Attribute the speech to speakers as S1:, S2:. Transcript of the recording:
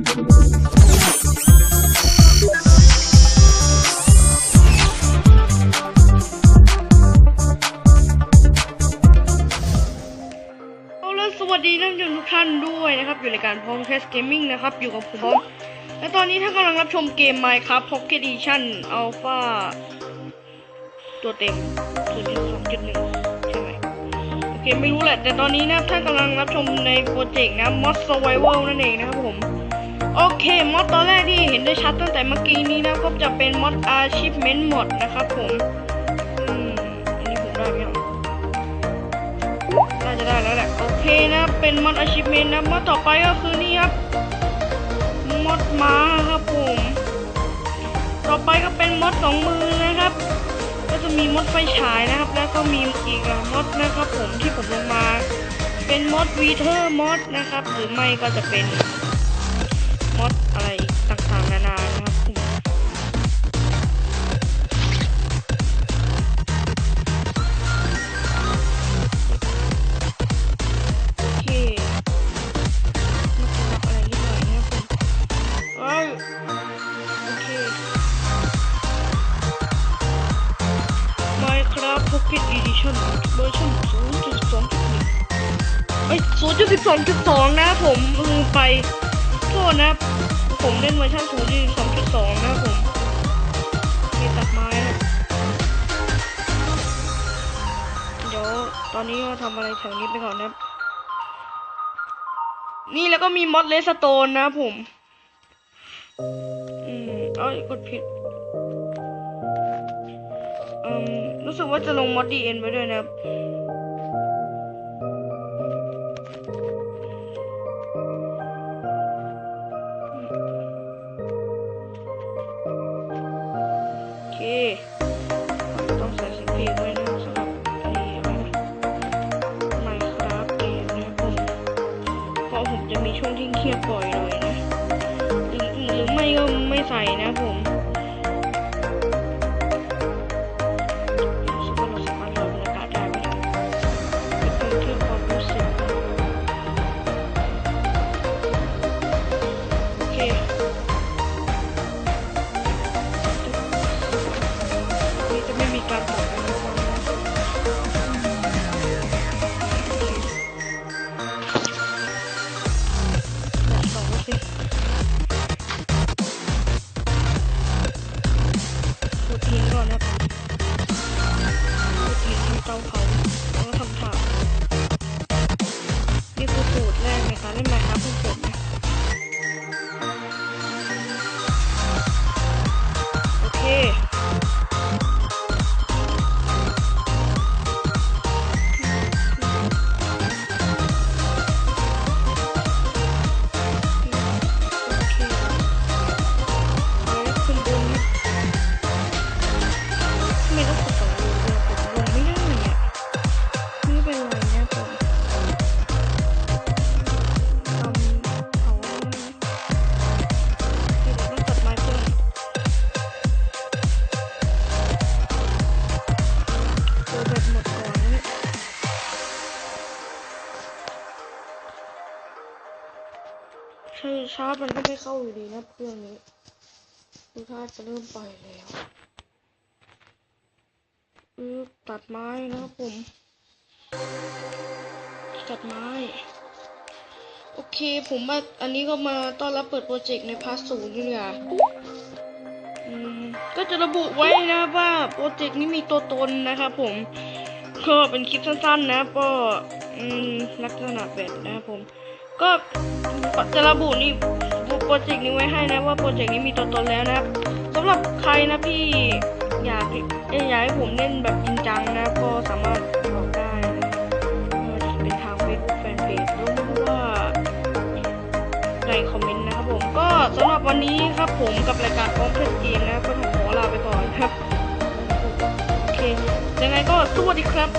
S1: เอาละสวัสดีท่านผู้ชมทุกท่านด้วยนะครับ อยู่ในการพร้อมแคสเกมมิ่งนะครับ อยู่กับผมและตอนนี้ท่านกำลังรับชมเกม Minecraft Pocket Edition Alpha ตัวเต็ม0.2.1ใช่ไหมโอเคไม่รู้แหละ แต่ตอนนี้นะท่านกำลังรับชมในโปรเจกต์นะ Mod Survival นั่นเองนะครับผม โอเคมอดตอนแรกที่เห็นได้ชัดตั้งแต่เมื่อกี้นี้นะก็จะเป็นมอด Achievement Mod นะครับผมอืมอันนี้ผมได้ไหมอะน่าจะได้แล้วแหละโอเคนะเป็นมอด achievement นะมอดต่อไปก็คือนี่ครับมอดม้าครับผมต่อไปก็เป็นมอดสองมือนะครับก็จะมีมอดไฟฉายนะครับ แล้วก็มีอีกมอดนะครับผมที่ผมลงมา เป็นมอดวีเทอร์มอดนะครับ หรือไม่ก็จะเป็น มอดอะไรต่างๆนานานะครับผมโอเคมันอะไรนิดหน่นะครับผมเอ้โอเค Minecraft Pocket Edition เวอร์ชัน0.2.1เอ้ย0.12.2 นะผมลืมไป โทษนะผมเล่นเวอร์ชัน0.2.2 นะผมมีตัดไม้นะเดี๋ยวตอนนี้เราทำอะไรแถวนี้ไปก่อนนะครับ นี่แล้วก็มีมอดเลสโตนนะผม อืมเอ้ยกดผิดอืมรู้สึกว่าจะลงมอดดีเอ็นไว้ด้วยนะครับ มีช่วงที่เครียดบ่อยหน่อยนะหรือหรือไม่ก็ไม่ใส่นะผมโอเค ใช่ชาร์จมันก็ไม่เข้าอยู่ดีนะเครื่องนี้ดูท่าจะเริ่มไปแล้วอือตัดไม้นะครับผม ตัดไม้ โอเคผมว่าอันนี้ก็มาต้อนรับเปิดโปรเจกต์ในพาร์ทศูนย์นี่แหละอืมก็จะระบุไว้นะว่าโปรเจกต์นี้มีตัวตนนะครับผม ก็เป็นคลิปสั้นๆนะก็อืมลักษณะแบบนะครับผม ก็ จะระบุนี่โปรเจกต์นี้ไว้ให้นะว่าโปรเจกต์นี้มีตัวตนแล้วนะครับสำหรับใครนะพี่อยากอยอยากให้ผมเล่นแบบจริงจังนะก็สามารถบอกได้นะเป็นทาง Facebook Fanpage หรือว่าในคอมเมนต์นะครับผมก็สำหรับวันนี้ครับผมกับรายการฟ้องเพลเกมนะก็ต้องขอลาไปก่อนครับโอเคยังไงก็สวัสดีครับ